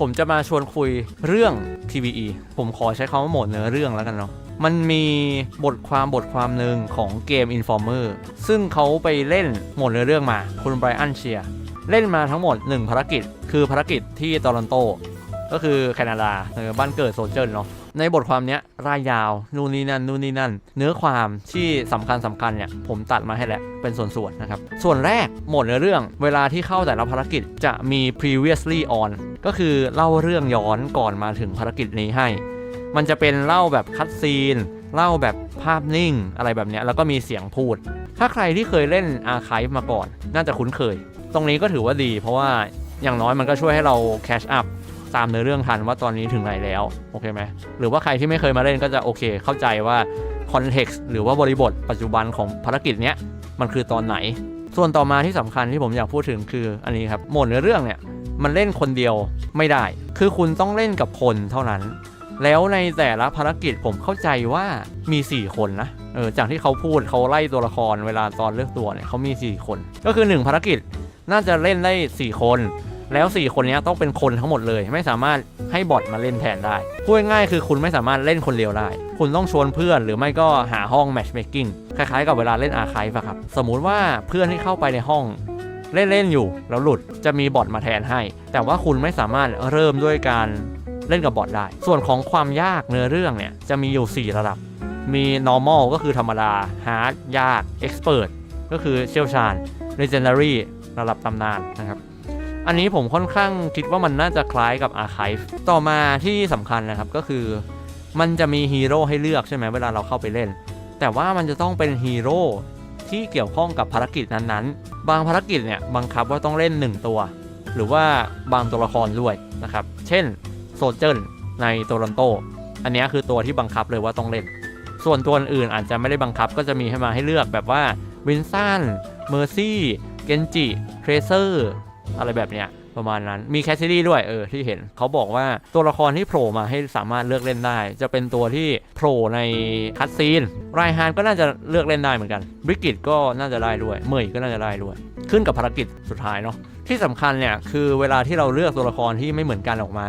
ผมจะมาชวนคุยเรื่อง TVE ผมขอใช้คำว่าหมดเนื้อเรื่องแล้วกันเนาะมันมีบทความบทความหนึ่งของเกม Informer ซึ่งเขาไปเล่นหมดเนื้อเรื่องมา คุณไบรอันเชียร์เล่นมาทั้งหมด 1 ภารกิจ คือภารกิจที่โตลอนโต ก็คือแคนาดาเออบ้านเกิดโซเจอร์เนาะ ในบทความเนี้ยรายยาวนู่นนี่นั่นนู่นนี่นั่น เนื้อความที่สำคัญสำคัญเนี่ยผมตัดมาให้แล้วเป็นส่วนๆนะครับ ส่วนแรกหมดเนื้อเรื่องเวลาที่เข้าแต่ละภารกิจจะมี previously on ก็คือเล่าเรื่องย้อนก่อนมาถึงภารกิจนี้ให้ มันจะเป็นเล่าแบบคัดซีนเล่าแบบภาพนิ่งอะไรแบบเนี้ยแล้วก็มีเสียงพูด ถ้าใครที่เคยเล่นอาร์ค v e มาก่อน น่าจะคุ้นเคย ตรงนี้ก็ถือว่าดี เพราะว่าอย่างน้อยมันก็ช่วยให้เราแคชอัพ ตามเนื้อเรื่องทันว่าตอนนี้ถึงไหนแล้วโอเคไหมหรือว่าใครที่ไม่เคยมาเล่นก็จะโอเค เข้าใจว่าคอนเท็กซ์หรือว่าบริบทปัจจุบันของภารกิจเนี้ยมันคือตอนไหน ส่วนต่อมาที่สำคัญที่ผมอยากพูดถึงคืออันนี้ครับโหมดเนื้อเรื่องเนี่ยมันเล่นคนเดียวไม่ได้ คือคุณต้องเล่นกับคนเท่านั้น แล้วในแต่ละภารกิจผมเข้าใจว่ามี 4 คนนะเออจากที่เขาพูดเขาไล่ตัวละครเวลาตอนเลือกตัวเนี่ยเขามี 4 คน ก็คือ 1 ภารกิจน่าจะเล่นได้ 4 คน แล้ว 4 คนนี้ต้องเป็นคนทั้งหมดเลย ไม่สามารถให้บอทมาเล่นแทนได้พูดง่ายๆคือคุณไม่สามารถเล่นคนเดียวได้ คุณต้องชวนเพื่อนหรือไม่ก็หาห้อง matchmaking คล้ายๆกับเวลาเล่นอาร์ค v e อะครับ สมมุติว่าเพื่อนที่เข้าไปในห้องเล่นๆอยู่ แล้วหลุดจะมีบอทมาแทนให้ แต่ว่าคุณไม่สามารถเริ่มด้วยการเล่นกับบอทได้ ส่วนของความยากเนื้อเรื่องเนี่ยจะมีอยู่ 4 ระดับ มี normal ก็คือธรรมดา hard ยาก expert ก็คือเชี่ยวชาญ legendary ระดับตำนานนะครับ อันนี้ผมค่อนข้างคิดว่ามันน่าจะคล้ายกับ Archive ต่อมาที่สำคัญนะครับก็คือมันจะมีฮีโร่ให้เลือกใช่ไหมเวลาเราเข้าไปเล่น แต่ว่ามันจะต้องเป็นฮีโร่ที่เกี่ยวข้องกับภารกิจนั้นๆ บางภารกิจเนี่ยบังคับว่าต้องเล่น 1 ตัว หรือว่าบางตัวละครด้วยนะครับ เช่นโซเจอร์ในโตลอนโต อันนี้คือตัวที่บังคับเลยว่าต้องเล่น ส่วนตัวอื่นอาจจะไม่ได้บังคับก็จะมีให้มาให้เลือกแบบว่าวินสันเมอร์ซี่ เกนจิ เทรเซอร์ อะไรแบบเนี้ยประมาณนั้นมีแคสซิลี่ด้วยเออที่เห็นเขาบอกว่าตัวละครที่โผล่มาให้สามารถเลือกเล่นได้ จะเป็นตัวที่โผล่ในคัตซีนไรฮานก็น่าจะเลือกเล่นได้เหมือนกันบริกิตก็น่าจะได้ด้วยเมย์ก็น่าจะได้ด้วย ขึ้นกับภารกิจสุดท้ายเนาะที่สำคัญเนี่ยคือเวลาที่เราเลือกตัวละครที่ไม่เหมือนกันออกมา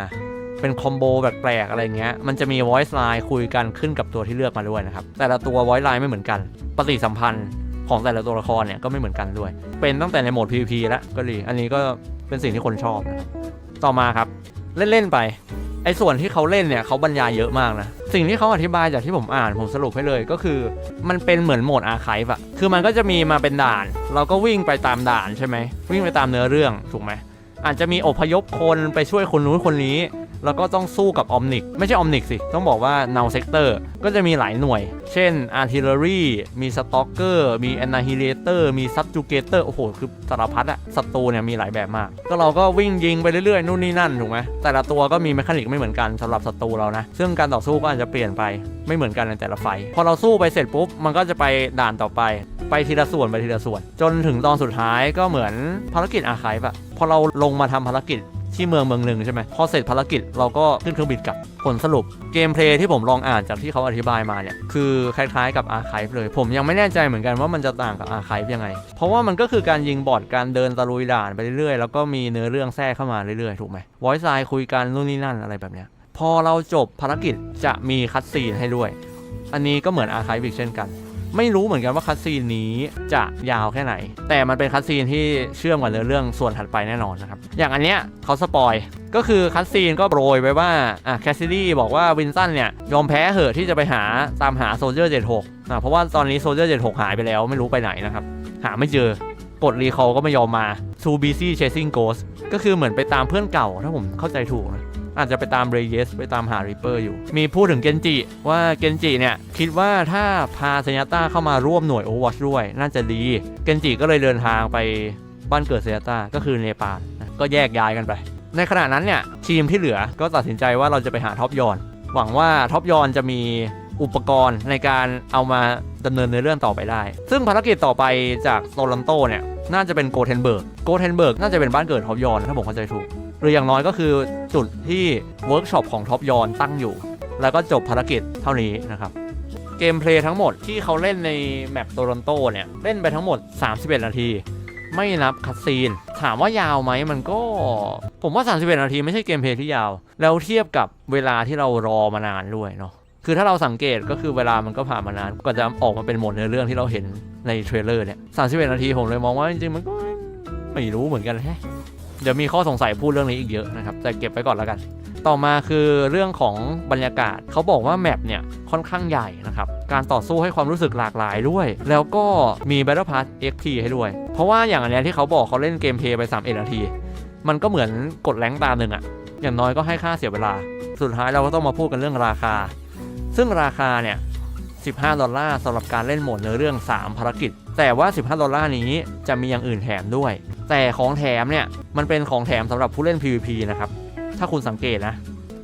เป็นคอมโบแปลกๆอะไรเงี้ยมันจะมี voice line คุยกันขึ้นกับตัวที่เลือกมาด้วยนะครับแต่ละตัว voice line ไม่เหมือนกัน ปฏิสัมพันธ์ ของแต่ละตัวละครเนี่ยก็ไม่เหมือนกันด้วย เป็นตั้งแต่ในโหมด PVP แล้วก็ดีอันนี้ก็เป็นสิ่งที่คนชอบนะต่อมาครับเล่น ๆ ไปไอ้ส่วนที่เขาเล่นเนี่ยเขาบรรยายเยอะมากนะ สิ่งที่เขาอธิบายจากที่ผมอ่านผมสรุปให้เลยก็คือ มันเป็นเหมือนโหมดอาร์ค v e อะคือมันก็จะมีมาเป็นด่าน เราก็วิ่งไปตามด่านใช่ไหมวิ่งไปตามเนื้อเรื่องถูกไหมอาจจะมีอพยพคนไปช่วยคนนู้นคนนี้ แล้วก็ต้องสู้กับออมนิกไม่ใช่ออมนิกสิ ต้องบอกว่า Now Sector ก็จะมีหลายหน่วย เช่น Artillery มี Stalker มี Annihilator มี Subjugator โอ้โห คือสารพัดอะศัตรูเนี่ยมีหลายแบบมาก ก็เราก็วิ่งยิงไปเรื่อยๆ นู่นนี่นั่นถูกไหมแต่ละตัวก็มีแมคานิกไม่เหมือนกันสำหรับศัตรูเรานะ ซึ่งการต่อสู้ก็อาจจะเปลี่ยนไปไม่เหมือนกันในแต่ละไฟ พอเราสู้ไปเสร็จปุ๊บ มันก็จะไปด่านต่อไป ไปทีละส่วนไปทีละส่วน จนถึงตอนสุดท้ายก็เหมือนภารกิจอาคายแบบพอเราลงมาทำภารกิจ ที่เมืองเมืองหนึ่งใช่ไหมพอเสร็จภารกิจเราก็ขึ้นเครื่องบินกลับผลสรุปเกมเพลย์ที่ผมลองอ่านจากที่เขาอธิบายมาเนี่ยคือคล้ายๆกับอาร์คายเลย ผมยังไม่แน่ใจเหมือนกันว่ามันจะต่างกับอาร์คายยังไง เพราะว่ามันก็คือการยิงบอร์ดการเดินตะลุยด่านไปเรื่อยๆแล้วก็มีเนื้อเรื่องแทรกเข้ามาเรื่อยๆถูกไหมวอยซ์ไซคุยกันนู่นนี่นั่นอะไรแบบเนี้ยพอเราจบภารกิจจะมีคัดซีนให้ด้วย อันนี้ก็เหมือนอาร์คายบิกเช่นกัน ไม่รู้เหมือนกันว่าคัดซีนนี้จะยาวแค่ไหน แต่มันเป็นคัดซีนที่เชื่อมกับเนื้อเรื่องส่วนถัดไปแน่นอนนะครับ อย่างอันเนี้ยเขาสปอยก็คือคัดซีนก็โปรยไว้ว่าอะแคสซิดี้บอกว่าวินสันเนี่ย ยอมแพ้เหอะที่จะไปหาตามหาโซเจอร์76อะเพราะว่าตอนนี้โซเจอร์76หายไปแล้วไม่รู้ไปไหนนะครับ หาไม่เจอกดรีคอลก็ไม่ยอมมา too busy chasing ghost ก็คือเหมือนไปตามเพื่อนเก่าถ้าผมเข้าใจถูกนะ อาจจะไปตามเรเยสไปตามหาริปเปอร์อยู่ มีพูดถึงเกนจิว่าเกนจิเนี่ย คิดว่าถ้าพาเซญาต้าเข้ามาร่วมหน่วยโอวอชด้วย น่าจะดี เกนจิก็เลยเดินทางไปบ้านเกิดเซญาต้าก็คือเนปาลก็แยกย้ายกันไป ในขณะนั้นเนี่ยทีมที่เหลือก็ตัดสินใจว่าเราจะไปหาท็อปยอน หวังว่าท็อปยอนจะมีอุปกรณ์ในการเอามาดำเนินในเรื่องต่อไปได้ ซึ่งภารกิจต่อไปจากโตลันโตเนี่ยน่าจะเป็นโกเทนเบิร์ก โกเทนเบิร์กน่าจะเป็นบ้านเกิดท็อปยอน ถ้าผมเข้าใจถูก หรืออย่างน้อยก็คือจุดที่เวิร์กช็อปของท็อปยอนตั้งอยู่ แล้วก็จบภารกิจเท่านี้นะครับเกมเพลย์ทั้งหมดที่เขาเล่นในแมปโตรอนโตเนี่ย เล่นไปทั้งหมด 31 นาที ไม่นับคัดซีน ถามว่ายาวไหมมันก็ ผมว่า 31 นาทีไม่ใช่เกมเพลย์ที่ยาว แล้วเทียบกับเวลาที่เรารอมานานด้วยเนาะคือถ้าเราสังเกตก็คือเวลามันก็ผ่านมานานกว่าจะออกมาเป็นหมดเนื้อเรื่องที่เราเห็นในเทรลเลอร์เนี่ย 31 นาทีผมเลยมองว่าจริงๆมันก็ไม่รู้เหมือนกันแฮะ เดี๋ยวมีข้อสงสัยพูดเรื่องนี้อีกเยอะนะครับแต่เก็บไว้ก่อนแล้วกัน ต่อมาคือเรื่องของบรรยากาศเขาบอกว่าแมปเนี่ยค่อนข้างใหญ่นะครับการต่อสู้ให้ความรู้สึกหลากหลายด้วย แล้วก็มี Battle Pass XP ให้ด้วย เพราะว่าอย่างอันเนี้ยที่เขาบอกเขาเล่นเกมเพย์ไป31นาที มันก็เหมือนกดแรงตาหนึ่งอะอย่างน้อยก็ให้ค่าเสียเวลา สุดท้ายเราก็ต้องมาพูดกันเรื่องราคา ซึ่งราคาเนี่ย15 ดอลลาร์สำหรับการเล่นโหมดเนื้อเรื่อง 3 ภารกิจ แต่ว่า 15 ดอลลาร์นี้จะมีอย่างอื่นแถมด้วย แต่ของแถมเนี่ยมันเป็นของแถมสำหรับผู้เล่น PVP นะครับ ถ้าคุณสังเกตนะ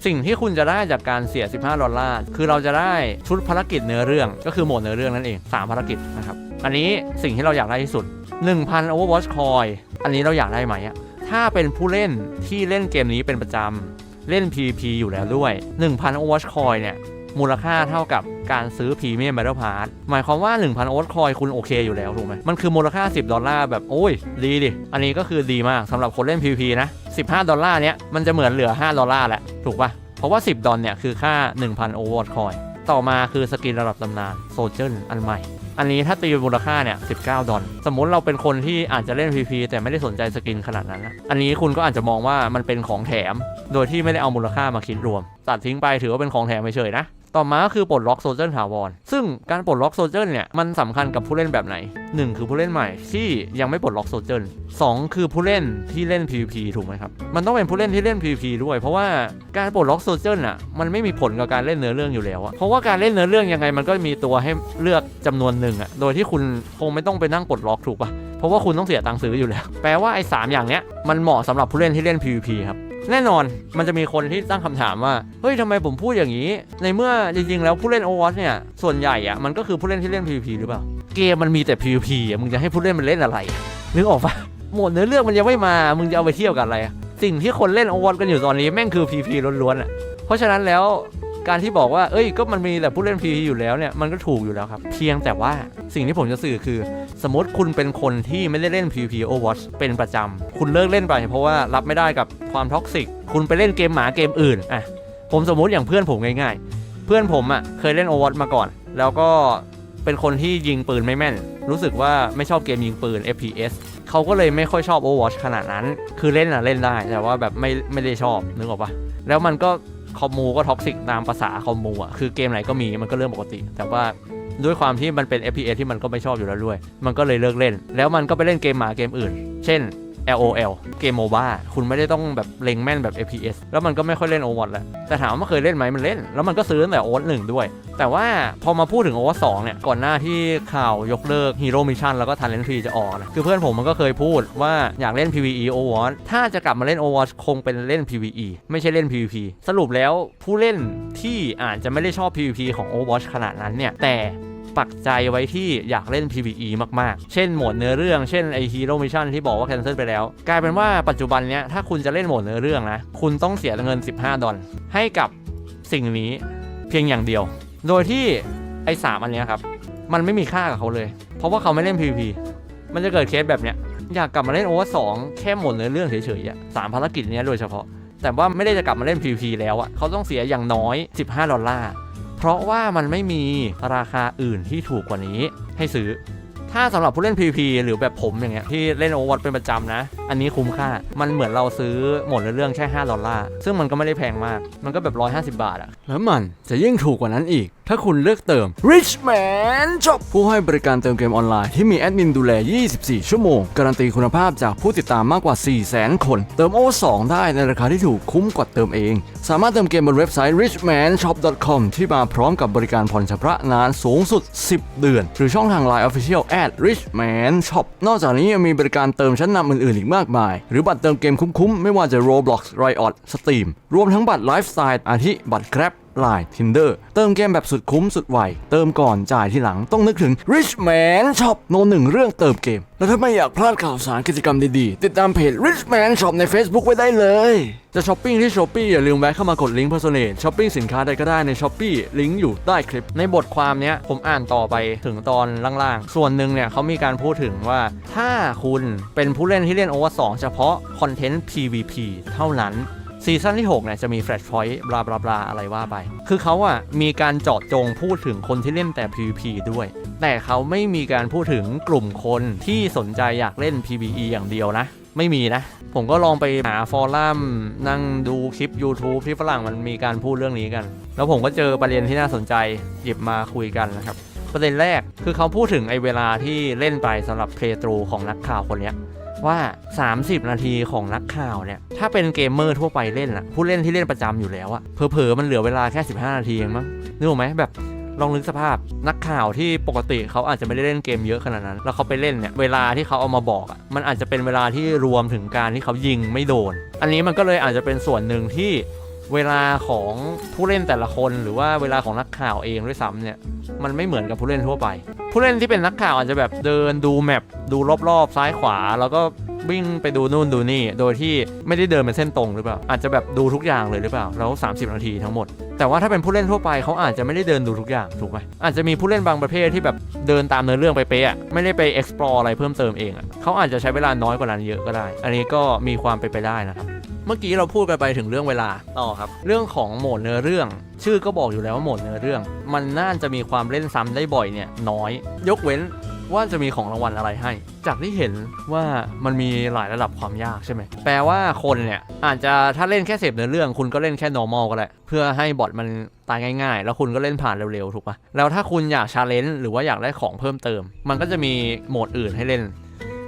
สิ่งที่คุณจะได้จากการเสีย 15 ดอลลาร์ คือเราจะได้ชุดภารกิจเนื้อเรื่อง ก็คือโหมดเนื้อเรื่องนั่นเอง 3 ภารกิจนะครับ อันนี้สิ่งที่เราอยากได้ที่สุด 1,000 Overwatch Coin อันนี้เราอยากได้ไหมอะถ้าเป็นผู้เล่นที่เล่นเกมนี้เป็นประจำเล่น PVP อยู่แล้วด้วย 1,000 Overwatch Coin เนี่ยมูลค่าเท่ากับ การซื้อพรีเมียม Battle Pass หมายความว่า 1,000 Overwatch Coin คุณโอเคอยู่แล้วถูกไหมมันคือมูลค่า 10 ดอลลาร์แบบ โอ้ย ดีดิ อันนี้ก็คือดีมากสำหรับคนเล่น PVP นะ 15 ดอลลาร์เนี้ยมันจะเหมือนเหลือ 5 ดอลลาร์แหละ ถูกปะเพราะว่า 10 ดอลเนี่ยคือค่า 1,000 Overwatch Coin ต่อมาคือสกินระดับตำนานโซเจอร์อันใหม่อันนี้ถ้าตีมูลค่าเนี่ย 19 ดอลสมมติเราเป็นคนที่อาจจะเล่น PVP แต่ไม่ได้สนใจสกินขนาดนั้นนะ อันนี้คุณก็อาจจะมองว่ามันเป็นของแถม โดยที่ไม่ได้เอามูลค่ามาคิดรวม ตัดทิ้งไปถือว่าเป็นของแถมเฉยๆนะ ต่อมาก็คือปลดล็อกโซเจอร์ถาวร ซึ่งการปลดล็อกโซเจอร์เนี่ย มันสำคัญกับผู้เล่นแบบไหน 1 คือผู้เล่นใหม่ที่ยังไม่ปลดล็อกโซเจอร์สองคือผู้เล่นที่เล่น PVP ถูกไหมครับ มันต้องเป็นผู้เล่นที่เล่น PVP ด้วย เพราะว่าการปลดล็อกโซเจอร์น่ะมันไม่มีผลกับการเล่นเนื้อเรื่องอยู่แล้วอะเพราะว่าการเล่นเนื้อเรื่องยังไงมันก็มีตัวให้เลือกจำนวนหนึ่งอะโดยที่คุณคงไม่ต้องไปนั่งปลดล็อกถูกปะเพราะว่าคุณต้องเสียตังค์ซื้ออยู่แล้ว แปลว่าไอ้สามอย่างเนี้ยมันเหมาะสำหรับผู้เล่นที่เล่น PVP ครับ แน่นอนมันจะมีคนที่ตั้งคำถามว่า เฮ้ยทำไมผมพูดอย่างนี้ ในเมื่อจริงๆ แล้วผู้เล่นโอวัเนี่ย ส่วนใหญ่อะมันก็คือผู้เล่นที่เล่น PVP หรือเปล่า เกมมันมีแต่ PVP อะมึงจะให้ผู้เล่นมันเล่นอะไร นึกออกปะหมดเนื้อเรื่องมันยังไม่มา มึงจะเอาไปเที่ยวกันอะไร สิ่งที่คนเล่นโอวัตกันอยู่ตอนนี้แม่งคือ PVP ล้วนๆอะเพราะฉะนั้นแล้ว การที่บอกว่า เอ้ย ก็มันมีแต่ผู้เล่น PVP อยู่แล้วเนี่ย มันก็ถูกอยู่แล้วครับ เพียงแต่ว่าสิ่งที่ผมจะสื่อคือ สมมติคุณเป็นคนที่ไม่ได้เล่น PVP Overwatch เป็นประจำ คุณเลิกเล่นไป เพราะว่ารับไม่ได้กับความท็อกซิก คุณไปเล่นเกมหมาเกมอื่น อะ ผมสมมติอย่างเพื่อนผมง่ายๆ เพื่อนผมอะ เคยเล่น Overwatch มาก่อน แล้วก็เป็นคนที่ยิงปืนไม่แม่น รู้สึกว่าไม่ชอบเกมยิงปืน FPS เขาก็เลยไม่ค่อยชอบ Overwatch ขนาดนั้น คือเล่นอะเล่นได้ แต่ว่าแบบไม่ไม่ได้ชอบ นึกออกปะแล้วมันก็ คอมมูก็ท็อกซิกตามภาษาคอมมูอะคือเกมไหนก็มีมันก็เรื่องปกติ แต่ว่าด้วยความที่มันเป็น FPS ที่มันก็ไม่ชอบอยู่แล้วด้วย มันก็เลยเลิกเล่น แล้วมันก็ไปเล่นเกมหมาเกมอื่น เช่น LOL เกมโมบ้าคุณไม่ได้ต้องแบบเล็งแม่นแบบ FPS แล้วมันก็ไม่ค่อยเล่น Overwatch แล้วแต่ถามว่าเคยเล่นไหมมันเล่น แล้วมันก็ซื้อตั้งแต่ Overwatch 1ด้วย แต่ว่าพอมาพูดถึง Overwatch 2เนี่ย ก่อนหน้าที่ข่าวยกเลิก Hero Mission แล้วก็ Talent Tree จะออกนะคือเพื่อนผมมันก็เคยพูดว่าอยากเล่น PVE Overwatch ถ้าจะกลับมาเล่น Overwatch คงเป็นเล่น PVE ไม่ใช่เล่น PVP สรุปแล้วผู้เล่นที่อาจจะไม่ได้ชอบ PVP ของ Overwatch ขนาดนั้นเนี่ยแต่ ปักใจไว้ที่อยากเล่น PVE มากๆ เช่นโหมดเนื้อเรื่อง เช่นไอฮีโร่มิชชั่นที่บอกว่าแคนเซิลไปแล้ว กลายเป็นว่าปัจจุบันเนี้ยถ้าคุณจะเล่นโหมดเนื้อเรื่องนะ คุณต้องเสียเงิน 15 ดอลให้กับสิ่งนี้เพียงอย่างเดียว โดยที่ไอ้สามอันเนี้ยครับ มันไม่มีค่ากับเขาเลย เพราะว่าเขาไม่เล่น PVP มันจะเกิดเคสแบบเนี้ยอยากกลับมาเล่นโอเวอร์สองแค่โหมดเนื้อเรื่องเฉยๆอะสามภารกิจเนี้ยโดยเฉพาะ แต่ว่าไม่ได้จะกลับมาเล่น PVP แล้วอะเขาต้องเสียอย่างน้อย 15 ดอลลาร์ เพราะว่ามันไม่มีราคาอื่นที่ถูกกว่านี้ให้ซื้อ ถ้าสำหรับผู้เล่น PP หรือแบบผมอย่างเงี้ยที่เล่นโอวัตเป็นประจำนะ อันนี้คุ้มค่า มันเหมือนเราซื้อหมดเรื่องแค่ 5 ดอลลาร์ ซึ่งมันก็ไม่ได้แพงมาก มันก็แบบ150 บาทอะแล้วมันจะยิ่งถูกกว่านั้นอีก ถ้าคุณเลือกเติม Rich Man Shop ผู้ให้บริการเติมเกมออนไลน์ที่มีแอดมินดูแล 24 ชั่วโมง การันตีคุณภาพจากผู้ติดตามมากกว่า 400,000 คน เติมโอ2ได้ในราคาที่ถูกคุ้มกว่าเติมเอง สามารถเติมเกมบนเว็บไซต์ richmanshop.com ที่มาพร้อมกับบริการผ่อนชำระนานสูงสุด 10 เดือน หรือช่องทาง Line Official at richman shop นอกจากนี้ยังมีบริการเติมชั้นนำอื่นๆอีกมากมาย หรือบัตรเติมเกมคุ้มๆ ไม่ว่าจะ Roblox Riot Steam รวมทั้งบัตรไลฟ์สไตล์อาทิบัตร Grab Line Tinder เติมเกมแบบสุดคุ้มสุดไว เติมก่อนจ่ายทีหลังต้องนึกถึง Rich Man Shop โนหนึ่งเรื่องเติมเกม แล้วถ้าไม่อยากพลาดข่าวสารกิจกรรมดีๆ ติดตามเพจ Rich Man Shop ใน Facebook ไว้ได้เลย จะช้อปปิ้งที่ Shopee อย่าลืมแวะเข้ามากดลิงก์ Personate ช้อปปิ้งสินค้าใดก็ได้ใน Shopee ลิงก์อยู่ใต้คลิป ในบทความเนี้ยผมอ่านต่อไปถึงตอนล่างๆ ส่วนหนึ่งเนี่ยเขามีการพูดถึงว่า ถ้าคุณเป็นผู้เล่นที่เล่น Over 2เฉพาะคอนเทนต์ PVP เท่านั้น ซีซั่นที่6เนี่ยจะมีแฟลชพอยต์บลาบลาบลาอะไรว่าไป คือเขาอะมีการเจาะจงพูดถึงคนที่เล่นแต่ PVP ด้วย แต่เขาไม่มีการพูดถึงกลุ่มคนที่สนใจอยากเล่น PVE อย่างเดียวนะ ไม่มีนะ ผมก็ลองไปหาฟอรัมนั่งดูคลิป YouTube ที่ฝรั่งมันมีการพูดเรื่องนี้กัน แล้วผมก็เจอประเด็นที่น่าสนใจหยิบมาคุยกันนะครับประเด็นแรกคือเขาพูดถึงไอ้เวลาที่เล่นไปสำหรับเพลย์ตรูของนักข่าวคนเนี้ย ว่า 30 นาทีของนักข่าวเนี่ย ถ้าเป็นเกมเมอร์ทั่วไปเล่นอะผู้เล่นที่เล่นประจำอยู่แล้วอะเผลอๆมันเหลือเวลาแค่ 15 นาทีเองมั้งนึกออกไหมแบบลองนึกสภาพนักข่าวที่ปกติเขาอาจจะไม่ได้เล่นเกมเยอะขนาดนั้น แล้วเขาไปเล่นเนี่ยเวลาที่เขาเอามาบอกอะมันอาจจะเป็นเวลาที่รวมถึงการที่เขายิงไม่โดน อันนี้มันก็เลยอาจจะเป็นส่วนหนึ่งที่ เวลาของผู้เล่นแต่ละคนหรือว่าเวลาของนักข่าวเองด้วยซ้ำเนี่ยมันไม่เหมือนกับผู้เล่นทั่วไป ผู้เล่นที่เป็นนักข่าวอาจจะแบบเดินดูแมปดูรอบๆซ้ายขวา แล้วก็วิ่งไปดูนู่นดูนี่ โดยที่ไม่ได้เดินเป็นเส้นตรงหรือเปล่าอาจจะแบบดูทุกอย่างเลยหรือเปล่าแล้ว 30 นาทีทั้งหมด แต่ว่าถ้าเป็นผู้เล่นทั่วไปเขาอาจจะไม่ได้เดินดูทุกอย่างถูกไหมอาจจะมีผู้เล่นบางประเภทที่แบบเดินตามเนื้อเรื่องไปเป๊ะไม่ได้ไป explore อะไรเพิ่มเติมเองอเขาอาจจะใช้เวลาน้อยกว่านั้นเยอะก็ได้ อันนี้ก็มีความเป็นไปได้นะครับ เมื่อกี้เราพูดกันไปถึงเรื่องเวลา ต่อครับ เรื่องของโหมดเนื้อเรื่อง ชื่อก็บอกอยู่แล้วว่าโหมดเนื้อเรื่อง มันน่าจะมีความเล่นซ้ำได้บ่อยเนี่ยน้อย ยกเว้นว่าจะมีของรางวัลอะไรให้ จากที่เห็นว่ามันมีหลายระดับความยากใช่ไหม แปลว่าคนเนี่ยอาจจะถ้าเล่นแค่เสพเนื้อเรื่องคุณก็เล่นแค่ normal ก็ได้เพื่อให้บอทมันตายง่ายๆ แล้วคุณก็เล่นผ่านเร็วๆ ถูกปะแล้วถ้าคุณอยากชาเลนจ์หรือว่าอยากได้ของเพิ่มเติม มันก็จะมีโหมดอื่นให้เล่น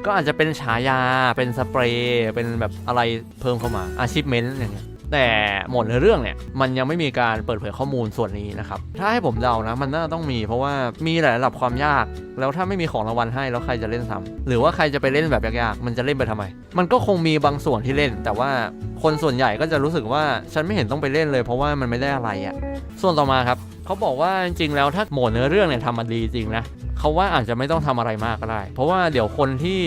ก็อาจจะเป็นฉายา เป็นสเปรย์ เป็นแบบอะไรเพิ่มเข้ามา achievement อย่างเงี้ย แต่หมดในเรื่องเนี่ย มันยังไม่มีการเปิดเผยข้อมูลส่วนนี้นะครับ ถ้าให้ผมเดานะ มันน่าต้องมี เพราะว่ามีหลายระดับความยาก แล้วถ้าไม่มีของรางวัลให้แล้วใครจะเล่นซ้ำหรือว่าใครจะไปเล่นแบบยากๆ มันจะเล่นไปทำไม มันก็คงมีบางส่วนที่เล่น แต่ว่าคนส่วนใหญ่ก็จะรู้สึกว่าฉันไม่เห็นต้องไปเล่นเลย เพราะว่ามันไม่ได้อะไรอะ่ะ ส่วนต่อมาครับ เขาบอกว่าจริงๆแล้วถ้าโหมดเนื้อเรื่องเนี่ยทำมาดีจริงนะเขาว่าอาจจะไม่ต้องทำอะไรมากก็ได้ เพราะว่าเดี๋ยวคนที่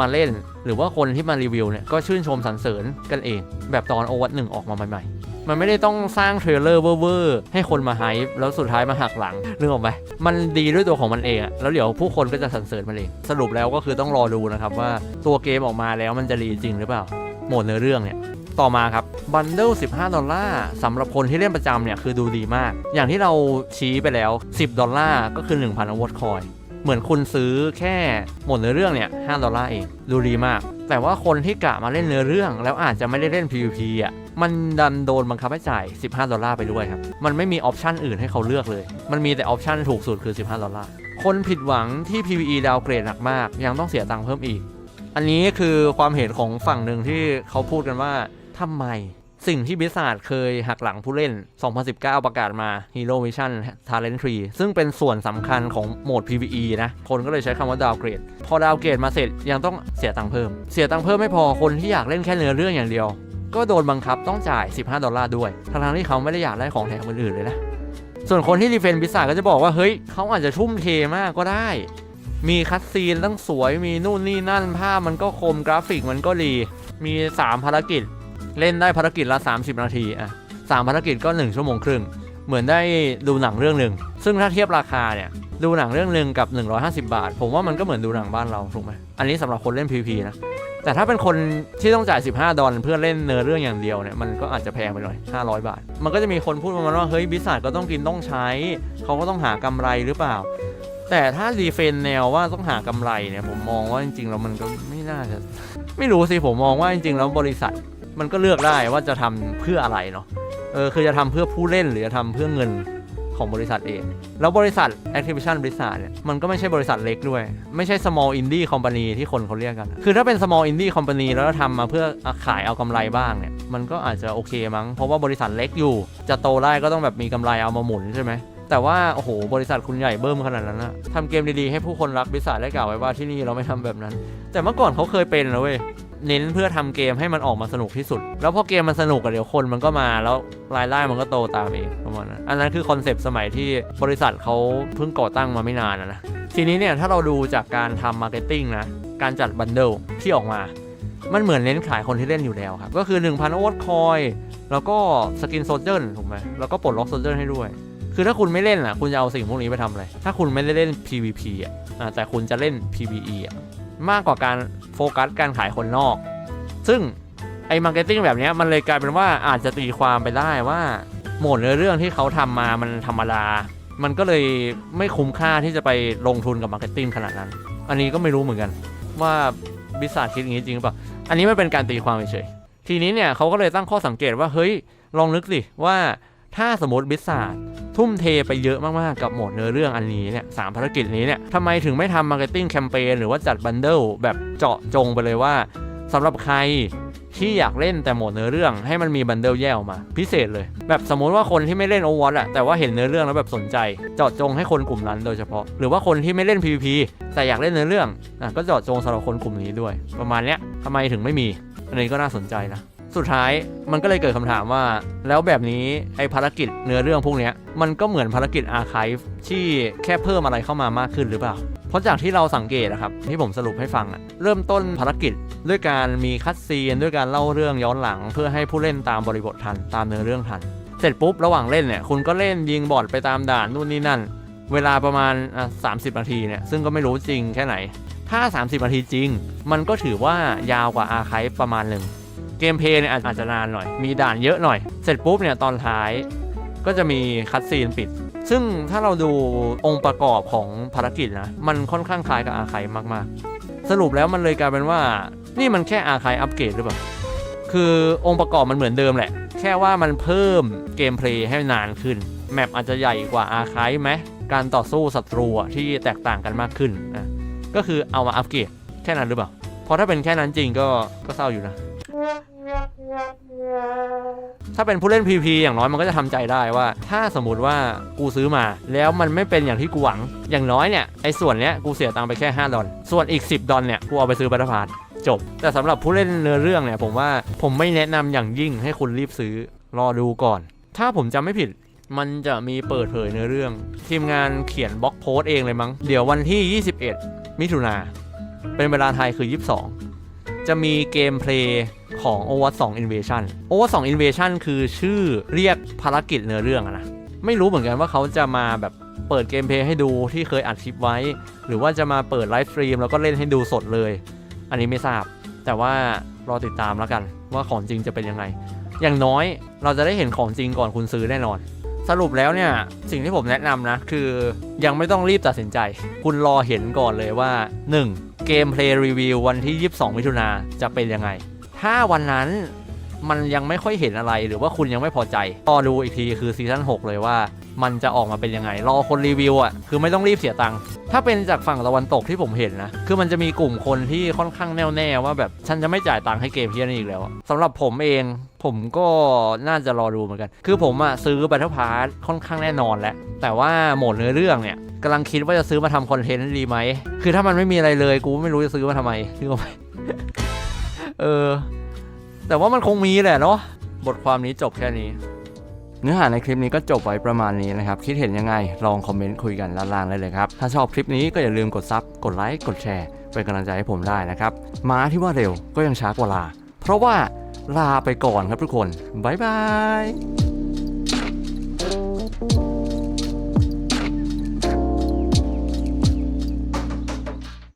มาเล่น หรือว่าคนที่มารีวิวเนี่ยก็ชื่นชมสรรเสริญกันเอง แบบตอนโอวัตหนึ่งออกมาใหม่ๆ มันไม่ได้ต้องสร้างเทรลเลอร์เวอร์ให้คนมาไฮป์แล้วสุดท้ายมาหักหลังนึกออกไหมมันดีด้วยตัวของมันเองอะแล้วเดี๋ยวผู้คนก็จะสรรเสริญมันเอง สรุปแล้วก็คือต้องรอดูนะครับว่าตัวเกมออกมาแล้วมันจะดีจริงหรือเปล่าโหมดเนื้อเรื่องเนี่ย ต่อมาครับบันเดิล15 ดอลลาร์สำหรับคนที่เล่นประจำเนี่ยคือดูดีมาก อย่างที่เราชี้ไปแล้ว 10 ดอลลาร์ก็คือ 1,000อวอตคอยเหมือนคุณซื้อแค่หมดเนื้อเรื่องเนี่ย5ดอลลาร์เองดูดีมาก แต่ว่าคนที่กะมาเล่นเนื้อเรื่อง แล้วอาจจะไม่ได้เล่น PVP อะมันดันโดนบังคับให้จ่าย 15 ดอลลาร์ไปด้วยครับ มันไม่มีออปชันอื่นให้เขาเลือกเลย มันมีแต่ออปชันถูกสุดคือ 15 ดอลลาร์ คนผิดหวังที่ PVE ดาวเกรดหนักมาก ยังต้องเสียตังค์เพิ่มอีก อันนี้คือความเห็นของฝั่งหนึ่งที่เขาพูดกันว่า ทำไม สิ่งที่บิสซาร์ดเคยหักหลังผู้เล่น 2019 ประกาศมา Hero Mission Talent Tree ซึ่งเป็นส่วนสำคัญของโหมด PVE นะ คนก็เลยใช้คำว่าดาวเกรด พอดาวเกรดมาเสร็จยังต้องเสียตังค์เพิ่ม เสียตังค์เพิ่มไม่พอคนที่อยากเล่นแค่เนื้อเรื่องอย่างเดียว ก็โดนบังคับต้องจ่าย 15 ดอลลาร์ด้วยทั้งที่เขาไม่ได้อยากได้ของแถมอื่นๆเลยนะส่วนคนที่รีเฟนบิสซาร์ก็จะบอกว่าเฮ้ยเขาอาจจะทุ่มเทมากก็ได้ มีคัดซีนตั้งสวยมีนู่นนี่นั่นภาพมันก็คมกราฟิกมันก็ดี มี 3 ภารกิจ เล่นได้ภารกิจละ 30 นาทีอะสามภารกิจก็ 1 ชั่วโมงครึ่ง เหมือนได้ดูหนังเรื่องหนึ่ง ซึ่งถ้าเทียบราคาเนี่ย ดูหนังเรื่องหนึ่งกับ 150 บาท ผมว่ามันก็เหมือนดูหนังบ้านเราถูกไหมอันนี้สำหรับคนเล่น PVP นะ แต่ถ้าเป็นคนที่ต้องจ่าย 15 ดอลเพื่อเล่นเนื้อเรื่องอย่างเดียวเนี่ย มันก็อาจจะแพงไปหน่อย 500 บาท มันก็จะมีคนพูดประมาณว่า เฮ้ย บิสซาร์ก็ต้องกินต้องใช้ เขาก็ต้องหากำไรหรือเปล่า แต่ถ้ารีเฟนแนวว่าต้องหากำไรเนี่ย ผมมองว่าจริงๆแล้วมันก็ไม่น่าจะ ไม่รู้สิ ผมมองว่าจริงๆแล้วบริษัท มันก็เลือกได้ว่าจะทำเพื่ออะไรเนาะเออคือจะทำเพื่อผู้เล่นหรือจะทำเพื่อเงินของบริษัทเอง แล้วบริษัท Activision Blizzard เนี่ย มันก็ไม่ใช่บริษัทเล็กด้วย ไม่ใช่ small indie company ที่คนเขาเรียกกัน คือถ้าเป็น small indie company แล้วทำมาเพื่อขายเอากำไรบ้างเนี่ย มันก็อาจจะโอเคมั้ง เพราะว่าบริษัทเล็กอยู่ จะโตได้ก็ต้องแบบมีกำไรเอามาหมุนใช่ไหม แต่ว่า โอ้โห บริษัทคุณใหญ่เบิ้มขนาดนั้นนะทำเกมดีๆ ให้ผู้คนรักบริษัทได้กล่าวไว้ว่าที่นี่เราไม่ทำแบบนั้น แต่เมื่อก่อนเขาเคยเป็นนะเว้ย เน้นเพื่อทำเกมให้มันออกมาสนุกที่สุด แล้วพอเกมมันสนุกอะเดี๋ยวคนมันก็มาแล้วรายได้มันก็โตตามเองประมาณนั้นอันนั้นคือคอนเซปต์สมัยที่บริษัทเขาเพิ่งก่อตั้งมาไม่นานอะนะทีนี้เนี่ยถ้าเราดูจากการทำมาร์เก็ตติ้งนะการจัดบันเดิลที่ออกมามันเหมือนเน้นขายคนที่เล่นอยู่แล้วครับ ก็คือ 1,000โอวอตคอย แล้วก็สกินโซเจอร์ถูกไหมแล้วก็ปลดล็อกโซเจอร์ให้ด้วย คือถ้าคุณไม่เล่นอะ คุณจะเอาสิ่งพวกนี้ไปทำอะไร ถ้าคุณไม่ได้เล่น PVP อะแต่คุณจะเล่น PVE อะมากกว่าการ ฟกัสการขายคนนอก ซึ่งไอ้มาร์เก็ตติ้งแบบเนี้ยมันเลยกลายเป็นว่าอาจจะตีความไปได้ว่าโหมดเนื้อเรื่องที่เขาทำมามันธรรมดา มันก็เลยไม่คุ้มค่าที่จะไปลงทุนกับมาร์เก็ตติ้งขนาดนั้น อันนี้ก็ไม่รู้เหมือนกัน ว่าบิสซาคิดอย่างนี้จริงหรือเปล่า อันนี้ไม่เป็นการตีความเฉยทีนี้เนี่ยเขาก็เลยตั้งข้อสังเกตว่าเฮ้ยลองนึกสิว่า ถ้าสมมติบิสซาร์ทุ่มเทไปเยอะมาก ๆ กับโหมดเนื้อเรื่องอันนี้เนี่ยสามภารกิจนี้เนี่ยทำไมถึงไม่ทำมาร์เก็ตติ้งแคมเปญหรือว่าจัดบันเดิลแบบเจาะจงไปเลยว่าสำหรับใครที่อยากเล่นแต่โหมดเนื้อเรื่องให้มันมีบันเดิลแยกออกมา พิเศษเลย แบบสมมติว่าคนที่ไม่เล่นโอวอตอะแต่ว่าเห็นเนื้อเรื่องแล้วแบบสนใจ เจาะจงให้คนกลุ่มนั้นโดยเฉพาะ หรือว่าคนที่ไม่เล่น PVP แต่อยากเล่นเนื้อเรื่องอะก็เจาะจงสำหรับคนกลุ่มนี้ด้วย ประมาณเนี้ยทำไมถึงไม่มี อันนี้ก็น่าสนใจนะ สุดท้ายมันก็เลยเกิดคำถามว่า แล้วแบบนี้ไอ้ภารกิจเนื้อเรื่องพวกนี้มันก็เหมือนภารกิจอาร์คีฟที่แค่เพิ่มอะไรเข้ามามากขึ้นหรือเปล่า เพราะจากที่เราสังเกตนะครับที่ผมสรุปให้ฟังอะเริ่มต้นภารกิจด้วยการมีคัดซีนด้วยการเล่าเรื่องย้อนหลัง เพื่อให้ผู้เล่นตามบริบททันตามเนื้อเรื่องทัน เสร็จปุ๊บระหว่างเล่นเนี่ยคุณก็เล่นยิงบอดไปตามด่านนู่นนี่นั่น เวลาประมาณอะ30นาทีเนี่ยซึ่งก็ไม่รู้จริงแค่ไหน ถ้า 30 นาทีจริง มันก็ถือว่ายาวกว่าอาร์คายประมาณหนึ่ง เกมเพลย์เนี่ยอาจอาจจะนานหน่อย มีด่านเยอะหน่อย เสร็จปุ๊บเนี่ยตอนท้ายก็จะมีคัดซีนปิด ซึ่งถ้าเราดูองค์ประกอบของภารกิจนะ มันค่อนข้างคล้ายกับอาร์คายมากๆ สรุปแล้วมันเลยกลายเป็นว่า นี่มันแค่อาร์คายอัปเกรดหรือเปล่า คือองค์ประกอบมันเหมือนเดิมแหละ แค่ว่ามันเพิ่มเกมเพลย์ให้นานขึ้น แมปอาจจะใหญ่กว่าอาร์คายไหม การต่อสู้ศัตรูอะที่แตกต่างกันมากขึ้นนะก็คือเอามาอัปเกรดแค่นั้นหรือเปล่า เพราะถ้าเป็นแค่นั้นจริงก็ก็เศร้าอยู่นะ ถ้าเป็นผู้เล่น PP อย่างน้อยมันก็จะทำใจได้ว่า ถ้าสมมติว่ากูซื้อมา แล้วมันไม่เป็นอย่างที่กูหวัง อย่างน้อยเนี่ยไอ้ส่วนเนี้ยกูเสียตังค์ไปแค่ 5 ดอลส่วนอีก 10 ดอลเนี่ยกูเอาไปซื้อบัตรพาร์ทจบ แต่สำหรับผู้เล่นเนื้อเรื่องเนี่ยผมว่าผมไม่แนะนำอย่างยิ่งให้คุณรีบซื้อรอดูก่อน ถ้าผมจำไม่ผิดมันจะมีเปิดเผยเนื้อเรื่อง ทีมงานเขียนบล็อกโพสต์เองเลยมั้งเดี๋ยววันที่ 21 มิถุนาเป็นเวลาไทยคือ 22 จะมีเกมเพลย์ ของ o v e r 2 Invasion o v e r 2 Invasion คือชื่อเรียกภารกิจเนื้อเรื่องอะนะ ไม่รู้เหมือนกันว่าเขาจะมาแบบเปิดเกมเพลย์ให้ดูที่เคยอัดคลิปไว้ หรือว่าจะมาเปิดไลฟ์สตรีมแล้วก็เล่นให้ดูสดเลย อันนี้ไม่ทราบ แต่ว่ารอติดตามแล้วกันว่าของจริงจะเป็นยังไง อย่างน้อยเราจะได้เห็นของจริงก่อนคุณซื้อแน่นอน สรุปแล้วเนี่ยสิ่งที่ผมแนะนำนะคือยังไม่ต้องรีบตัดสินใจ คุณรอเห็นก่อนเลยว่า 1. เกมเพลย์รีวิววันที่ 22 มิถุนาจะเป็นยังไง ถ้าวันนั้นมันยังไม่ค่อยเห็นอะไรหรือว่าคุณยังไม่พอใจรอดูอีกทีคือซีซั่น6เลยว่า มันจะออกมาเป็นยังไง รอคนรีวิวอะคือไม่ต้องรีบเสียตังค์ถ้าเป็นจากฝั่งตะวันตกที่ผมเห็นนะ คือมันจะมีกลุ่มคนที่ค่อนข้างแน่วแน่ว่าแบบฉันจะไม่จ่ายตังค์ให้เกมเพี้ยนอีกแล้วอะสำหรับผมเองผมก็น่าจะรอดูเหมือนกัน คือผมอะซื้อ Battle Pass ค่อนข้างแน่นอนแล้ว แต่ว่าโหมดเนื้อเรื่องเนี่ยกำลังคิดว่าจะซื้อมาทำคอนเทนต์ดีไหม คือถ้ามันไม่มีอะไรเลยกูไม่รู้จะซื้อมาทำไมนึกอ เออ แต่ว่ามันคงมีแหละเนาะบทความนี้จบแค่นี้ เนื้อหาในคลิปนี้ก็จบไว้ประมาณนี้นะครับ คิดเห็นยังไง ลองคอมเมนต์คุยกันด้านล่างได้เลยครับ ถ้าชอบคลิปนี้ก็อย่าลืมกดซับกดไลค์กดแชร์เป็นกำลังใจให้ผมได้นะครับม้าที่ว่าเร็วก็ยังช้ากว่าลา เพราะว่าลาไปก่อนครับทุกคนบ๊ายบาย